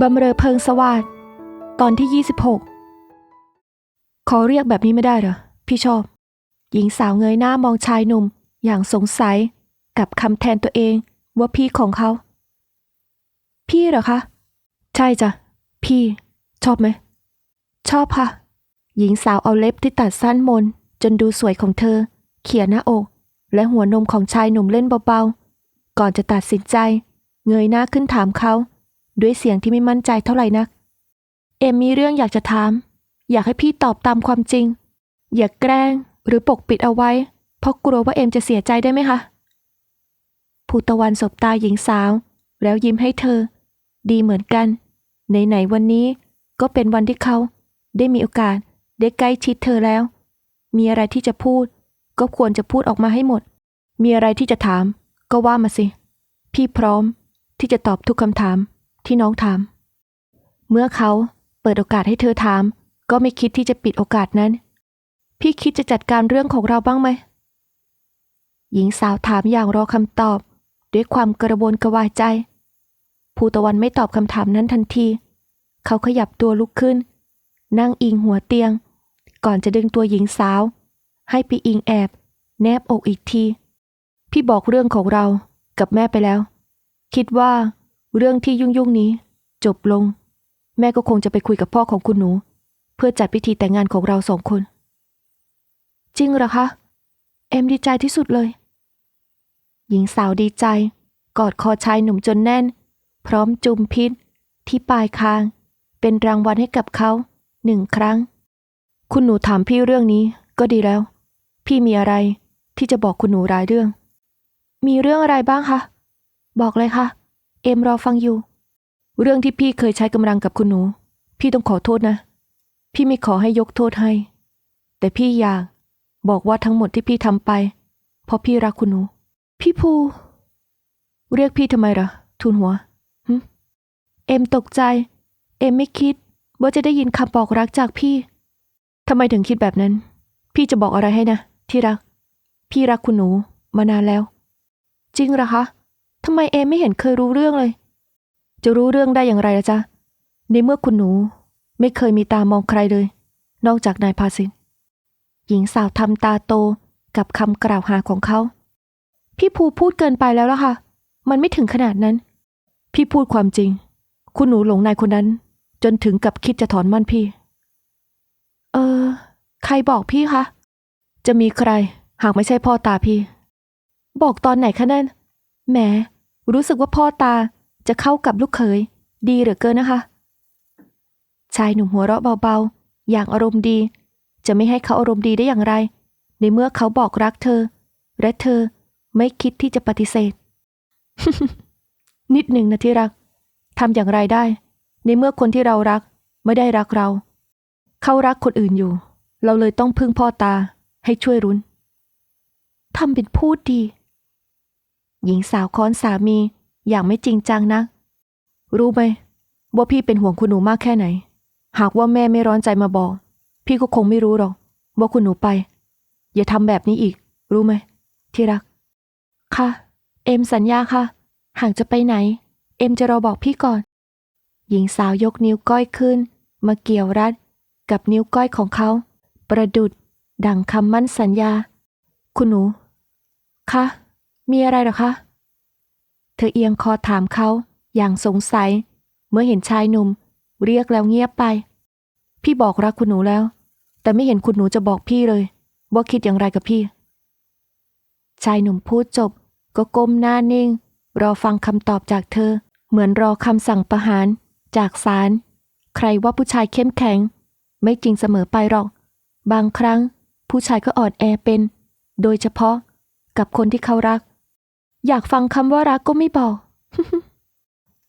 บำเรอเพิงสวัสดตอนที่ 26 ขอเรียกแบบนี้ไม่ได้เหรอ พี่ชอบ หญิงสาวเงยหน้ามองชายหนุ่ม อย่างสงสัยกับคำแทนตัวเองว่าพี่ของเขา พี่เหรอคะ ใช่จ้ะ พี่ ชอบไหม ชอบค่ะ หญิงสาวเอาเล็บที่ตัดสั้นมน จนดูสวยของเธอ เขี่ยหน้าอก และหัวนมของชายหนุ่มเล่นเบาๆ ก่อนจะตัดสินใจ เงยหน้าขึ้นถามเขา ด้วยเสียงที่ไม่มั่นใจเท่าไหร่นัก เอมมีเรื่องอยากจะถาม อยากให้พี่ตอบตามความจริง อย่าแกล้งหรือปกปิดเอาไว้ เพราะกลัวว่าเอมจะเสียใจได้ไหมคะภูตะวันสบตาหญิงสาว แล้วยิ้มให้เธอ ดีเหมือนกันไหนๆวันนี้ก็เป็นวันที่เขาได้มีโอกาสได้ใกล้ชิดเธอแล้ว มีอะไรที่จะพูด ก็ควรจะพูดออกมาให้หมด มีอะไรที่จะถาม ก็ว่ามาสิ พี่พร้อมที่จะตอบทุกคำถาม ที่น้องถาม เมื่อเขาเปิดโอกาสให้เธอถาม ก็ไม่คิดที่จะปิดโอกาสนั้น พี่คิดจะจัดการเรื่องของเราบ้างไหม หญิงสาวถามอย่างรอคำตอบ ด้วยความกระวนกระวายใจ ภูตะวันไม่ตอบคำถามนั้นทันที เขาขยับตัวลุกขึ้น นั่งอิงหัวเตียง ก่อนจะดึงตัวหญิงสาว ให้ไปอิงแอบ แนบอกอีกที พี่บอกเรื่องของเรากับแม่ไปแล้ว คิดว่า เรื่องที่ยุ่งยุ่งนี้ จบลง แม่ก็คงจะไปคุยกับพ่อของคุณหนู เพื่อจัดพิธีแต่งงานของเราสองคน จริงเหรอคะ เอ็มดีใจที่สุดเลย หญิงสาวดีใจ กอดคอชายหนุ่มจนแน่น พร้อมจุมพิษที่ปลายคาง เป็นรางวัลให้กับเขาหนึ่งครั้ง คุณหนูถามพี่เรื่องนี้ก็ดีแล้ว พี่มีอะไรที่จะบอกคุณหนูรายเรื่อง มีเรื่องอะไรบ้างคะบอกเลยค่ะ เอ็มรอฟังอยู่ เรื่องที่พี่เคยใช้กำลังกับคุณหนู พี่ต้องขอโทษนะ พี่ไม่ขอให้ยกโทษให้ แต่พี่อยากบอกว่าทั้งหมดที่พี่ทำไป เพราะพี่รักคุณหนู พี่ภู เรียกพี่ทำไมล่ะทูลหัวหึเอ็มตกใจ เอ็มไม่คิดว่าจะได้ยินคำบอกรักจากพี่ทำไมถึงคิดแบบนั้น พี่จะบอกอะไรให้นะ ที่รัก พี่รักคุณหนูมานานแล้ว จริงเหรอคะ ทำไมเอ็มไม่เห็นเคยรู้เรื่องเลย จะรู้เรื่องได้อย่างไรล่ะจ๊ะ ในเมื่อคุณหนูไม่เคยมีตามองใครเลย นอกจากนายพาสินหญิงสาวทำตาโตกับคำกล่าวหาของเขา พี่ภูพูดเกินไปแล้วล่ะค่ะ มันไม่ถึงขนาดนั้น พี่พูดความจริง คุณหนูหลงนายคนนั้น จนถึงกับคิดจะถอนมั่นพี่ เออ ใครบอกพี่คะ จะมีใคร หากไม่ใช่พ่อตาพี่ บอกตอนไหนคะนั่นแหม รู้สึกว่าพ่อตาจะเข้ากับลูกเขย ดีเหลือเกินนะคะ ชายหนุ่มหัวเราะเบาๆ อย่างอารมณ์ดี จะไม่ให้เขาอารมณ์ดีได้อย่างไร ในเมื่อเขาบอกรักเธอ และเธอไม่คิดที่จะปฏิเสธ นิดหนึ่งนะที่รักทำอย่างไรได้ ในเมื่อคนที่เรารักไม่ได้รักเรา เขารักคนอื่นอยู่ เราเลยต้องพึ่งพ่อตาให้ช่วยรุนทำเป็นพูดดี หญิงสาวค้อนสามีอย่างไม่จริงจังนะ รู้ไหมว่าพี่เป็นห่วงคุณหนูมากแค่ไหน หากว่าแม่ไม่ร้อนใจมาบอก พี่ก็คงไม่รู้หรอก ว่าคุณหนูไป อย่าทำแบบนี้อีก รู้ไหม ที่รัก ค่ะ เอ็มสัญญาค่ะ หากจะไปไหน เอ็มจะรอบอกพี่ก่อน หญิงสาวยกนิ้วก้อยขึ้น มาเกี่ยวรัด กับนิ้วก้อยของเขา ประดุดดังคำมั่นสัญญา คุณหนู คะ มีอะไรหรอคะ เธอเอียงคอถามเขาอย่างสงสัย เมื่อเห็นชายหนุ่ม เรียกแล้วเงียบไป พี่บอกรักคุณหนูแล้ว แต่ไม่เห็นคุณหนูจะบอกพี่เลย ว่าคิดอย่างไรกับพี่ ชายหนุ่มพูดจบ ก็ก้มหน้านิ่ง รอฟังคำตอบจากเธอ เหมือนรอคำสั่งประหาร จากศาลใครว่าผู้ชายเข้มแข็ง ไม่จริงเสมอไปหรอก บางครั้ง ผู้ชายก็อ่อนแอเป็น โดยเฉพาะกับคนที่เขารัก อยากฟังคำว่ารักก็ไม่บอก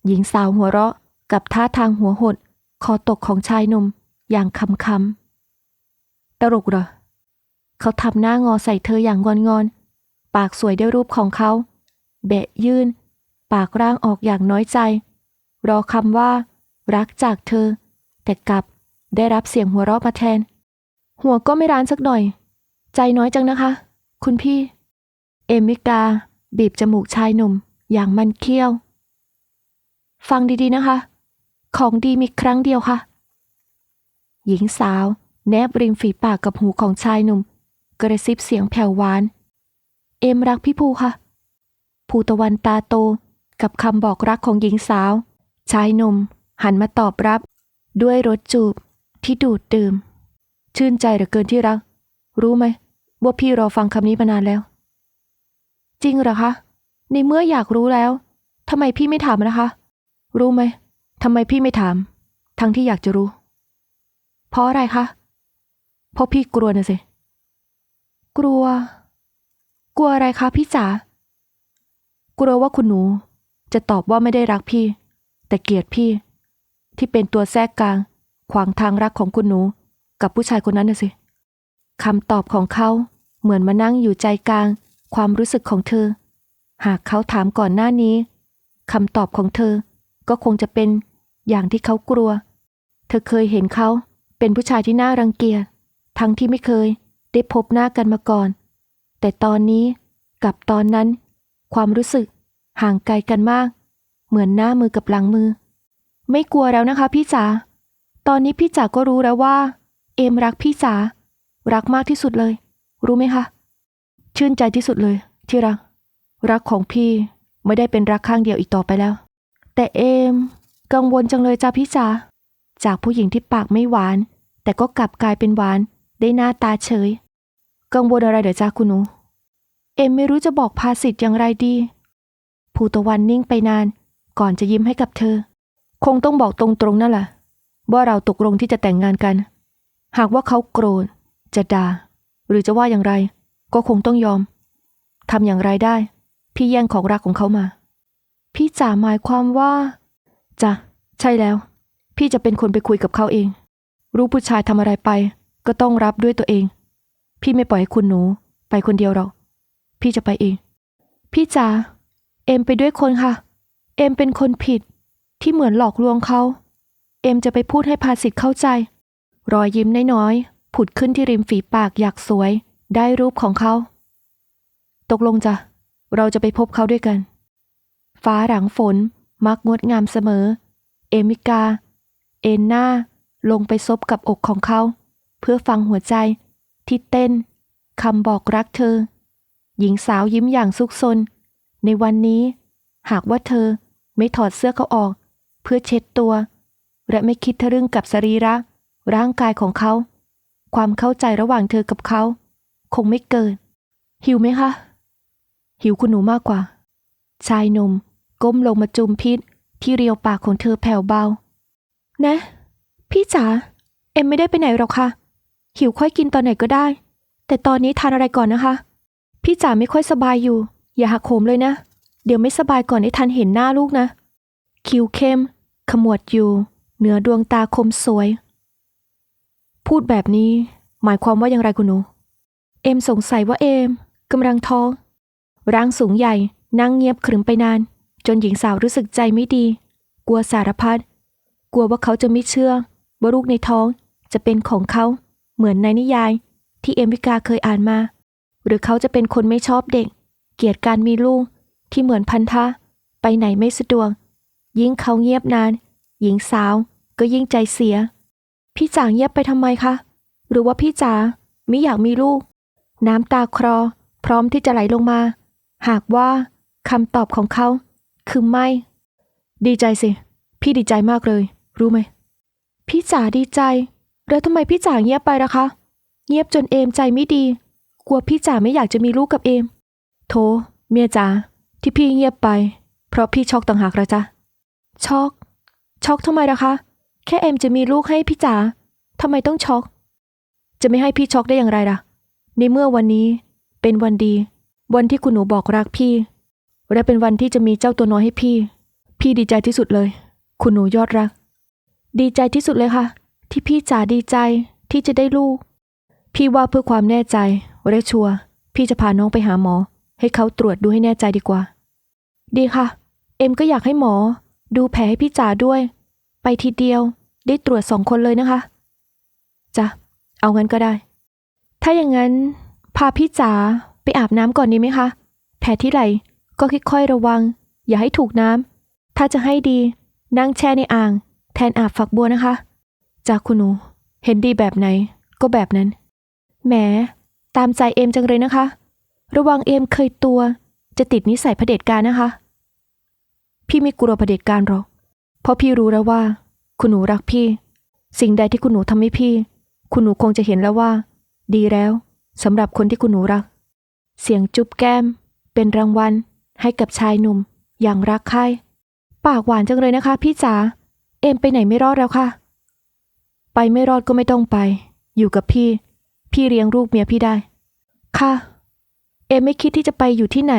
หญิงสาวหัวเราะกับท่าทางหัวหดคอตกของชายหนุ่มอย่างคำคำตลกเหรอ เขาทำหน้างอใส่เธออย่างงอนงอน ปากสวยด้วยรูปของเขาแบะยื่น ปากร่างออกอย่างน้อยใจ รอคำว่า รักจากเธอ แต่กลับได้รับเสียงหัวเราะมาแทน หัวก็ไม่ร้านสักหน่อย ใจน้อยจังนะคะ คุณพี่ เอมิกา บีบจมูกชายหนุ่ม อย่างมันเคี้ยว ฟังดีๆนะคะ ของดีมีครั้งเดียวค่ะ หญิงสาว แนบริมฝีปากกับหูของชายหนุ่ม กระซิบเสียงแผ่วหวาน เอมรักพี่ภูค่ะ ภูตะวันตาโตกับคำบอกรักของหญิงสาว ชายหนุ่ม หันมาตอบรับ ด้วยรสจูบที่ดูดดื่ม ชื่นใจเหลือเกินที่รัก รู้ไหมว่าพี่รอฟังคำนี้มานานแล้ว จริงเหรอคะ ในเมื่ออยากรู้แล้วทำไมพี่ไม่ถามนะคะ รู้ไหมทำไมพี่ไม่ถาม ทั้งที่อยากจะรู้ เพราะอะไรคะ เพราะพี่กลัวนะสิ กลัว กลัวอะไรคะพี่จ๋ากลัวว่าคุณหนู จะตอบว่าไม่ได้รักพี่ แต่เกลียดพี่ ที่เป็นตัวแทรกกลาง ขวางทางรักของคุณหนู กับผู้ชายคนนั้นน่ะสิคำตอบของเขาเหมือนมานั่งอยู่ใจกลาง ความรู้สึกของเธอ หากเขาถามก่อนหน้านี้คำตอบของเธอก็คงจะเป็นอย่างที่เขากลัว เธอเคยเห็นเขาเป็นผู้ชายที่น่ารังเกียจทั้งที่ไม่เคยได้พบหน้ากันมาก่อน แต่ตอนนี้กับตอนนั้น ความรู้สึกห่างไกลกันมาก เหมือนหน้ามือกับหลังมือ ไม่กลัวแล้วนะคะพี่จ๋าตอนนี้พี่จ๋าก็รู้แล้วว่า เอมรักพี่จ๋ารักมากที่สุดเลย รู้ไหมคะ ชื่นใจที่สุดเลย ที่รัก รักของพี่ไม่ได้เป็นรักข้างเดียวอีกต่อไปแล้ว แต่เอม กังวลจังเลยจ้าพี่จ๋าจากผู้หญิงที่ปากไม่หวาน แต่ก็กลับกลายเป็นหวาน ได้หน้าตาเฉย กังวลอะไรเดี๋ยวจ้าคุณหนู เอมไม่รู้จะบอกภาสิทธิ์อย่างไรดี ภูตะวันนิ่งไปนาน ก่อนจะยิ้มให้กับเธอ คงต้องบอกตรงๆนั่นแหละว่าเราตกลงที่จะแต่งงานกัน หากว่าเขาโกรธจะด่าหรือจะว่าอย่างไร ก็คงต้องยอมทำอย่างไรได้ พี่แย่งของรักของเขามา พี่จ๋าหมายความว่าจ้ะใช่แล้ว พี่จะเป็นคนไปคุยกับเขาเอง รู้ผู้ชายทำอะไรไป ก็ต้องรับด้วยตัวเอง พี่ไม่ปล่อยให้คุณหนู ไปคนเดียวหรอกพี่จะไปเอง พี่จ๋าเอ็มไปด้วยคนค่ะ เอ็มเป็นคนผิด ที่เหมือนหลอกลวงเขา เอ็มจะไปพูดให้ภาสิทธิ์เข้าใจ รอยยิ้มน้อยๆผุดขึ้นที่ริมฝีปากอยากสวย ได้รูปของเขา ตกลงจ้ะ เราจะไปพบเขาด้วยกัน ฟ้าหลังฝนมักงดงามเสมอ เอมิกา เอ็นนาลงไปซบกับอกของเขา เพื่อฟังหัวใจที่เต้นคำบอกรักเธอ หญิงสาวยิ้มอย่างซุกซน ในวันนี้ หากว่าเธอไม่ถอดเสื้อเขาออก เพื่อเช็ดตัว และไม่คิดทะลึ่งกับสรีระ ร่างกายของเขา ความเข้าใจระหว่างเธอกับเขา คงไม่เกิดหิวไหมคะ หิวคุณหนูมากกว่า ชายหนุ่มก้มลงมาจุมพิษที่เรียวปากของเธอแผ่วเบา นะ พี่จ๋าเอ็มไม่ได้ไปไหนหรอกค่ะ หิวค่อยกินตอนไหนก็ได้ แต่ตอนนี้ทานอะไรก่อนนะคะ พี่จ๋าไม่ค่อยสบายอยู่ อย่าหักโหมเลยนะ เดี๋ยวไม่สบายก่อนให้ทันเห็นหน้าลูกนะ คิ้วเข้ม ขมวดอยู่ เหนือดวงตาคมสวย พูดแบบนี้ หมายความว่าอย่างไรคุณหนู เอมสงสัยว่าเอมกำลังท้อง ร่างสูงใหญ่นั่งเงียบขรึมไปนาน จนหญิงสาวรู้สึกใจไม่ดี กลัวสารพัดกลัวว่าเขาจะไม่เชื่อว่าลูกในท้องจะเป็นของเขาเหมือนในนิยาย ที่เอมวิกาเคยอ่านมา หรือเขาจะเป็นคนไม่ชอบเด็ก เกลียดการมีลูกที่เหมือนพันธะ ไปไหนไม่สะดวก ยิ่งเขาเงียบนาน หญิงสาวก็ยิ่งใจเสีย พี่จ๋าเงียบไปทำไมคะ หรือว่าพี่จ๋าไม่อยากมีลูก น้ำตาคลอพร้อมที่จะไหลลงมา หากว่าคำตอบของเขา คือไม่ ดีใจสิ พี่ดีใจมากเลย รู้ไหม พี่จ๋าดีใจ แล้วทำไมพี่จ๋าเงียบไปล่ะคะ เงียบจนเอมใจไม่ดี กลัวพี่จ๋าไม่อยากจะมีลูกกับเอม โถ เมียจ๋าที่พี่เงียบไป เพราะพี่ช็อกต่างหากละจ๊ะช็อกช็อกทำไมล่ะคะ แค่เอมจะมีลูกให้พี่จ๋าทำไมต้องช็อก จะไม่ให้พี่ช็อกได้อย่างไรล่ะ ในเมื่อวันนี้เป็นวันดี วันที่คุณหนูบอกรักพี่ และเป็นวันที่จะมีเจ้าตัวน้อยให้พี่ พี่ดีใจที่สุดเลย คุณหนูยอดรัก ดีใจที่สุดเลยค่ะ ที่พี่จ๋าดีใจที่จะได้ลูก พี่ว่าเพื่อความแน่ใจและชัวร์พี่จะพาน้องไปหาหมอ ให้เขาตรวจดูให้แน่ใจดีกว่า ดีค่ะ เอ็มก็อยากให้หมอ ดูแผลให้พี่จ๋าด้วย ไปทีเดียวได้ตรวจสองคนเลยนะคะจ้ะเอางั้นก็ได้ ถ้าอย่างนั้นพาพี่จ๋าไปอาบน้ำก่อนดีไหมคะ แผลที่ไหลก็ค่อยๆระวัง อย่าให้ถูกน้ำ ถ้าจะให้ดีนั่งแช่ในอ่าง แทนอาบฝักบัวนะคะ จากคุณหนู เห็นดีแบบไหน ก็แบบนั้น แหม ตามใจเอมจังเลยนะคะ ระวังเอมเคยตัว จะติดนิสัยเผด็จการนะคะ พี่ไม่กลัวเผด็จการหรอก เพราะพี่รู้แล้วว่า คุณหนูรักพี่ สิ่งใดที่คุณหนูทำให้พี่ คุณหนูคงจะเห็นแล้วว่า ดีแล้วสำหรับคนที่คุณหนูรัก เสียงจุ๊บแก้ม เป็นรางวัล ให้กับชายหนุ่ม อย่างรักใคร่ปากหวานจังเลยนะคะ พี่จ๋าเอ็มไปไหนไม่รอดแล้วค่ะ ไปไม่รอดก็ไม่ต้องไป อยู่กับพี่ พี่เลี้ยงลูกเมียพี่ได้ ค่ะ เอ็มไม่คิดที่จะไปอยู่ที่ไหน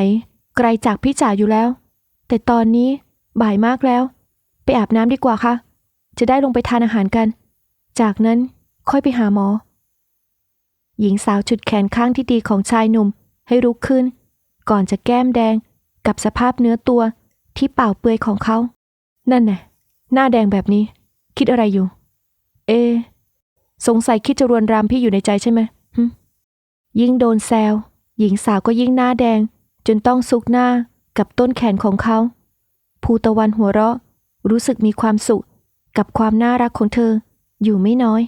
ไกลจากพี่จ๋าอยู่แล้ว แต่ตอนนี้บ่ายมากแล้ว ไปอาบน้ำดีกว่าค่ะ จะได้ลงไปทานอาหารกัน จากนั้นค่อยไปหาหมอ หญิงสาวฉุดแขนข้างที่ดีของชายหนุ่มให้ลุกขึ้น ก่อนจะแก้มแดงกับสภาพเนื้อตัวที่เปล่าเปลือยของเขา นั่นน่หน้าแดงแบบนี้ คิดอะไรอยู่ เอ สงสัยคิดจะรวนรามพี่อยู่ในใจใช่ไหมยิ่งโดนแซวหญิงสาวก็ยิ่งหน้าแดง จนต้องซุกหน้ากับต้นแขนของเขา ภูตะวันหัวเราะ รู้สึกมีความสุข กับความน่ารักของเธอ อยู่ไม่น้อย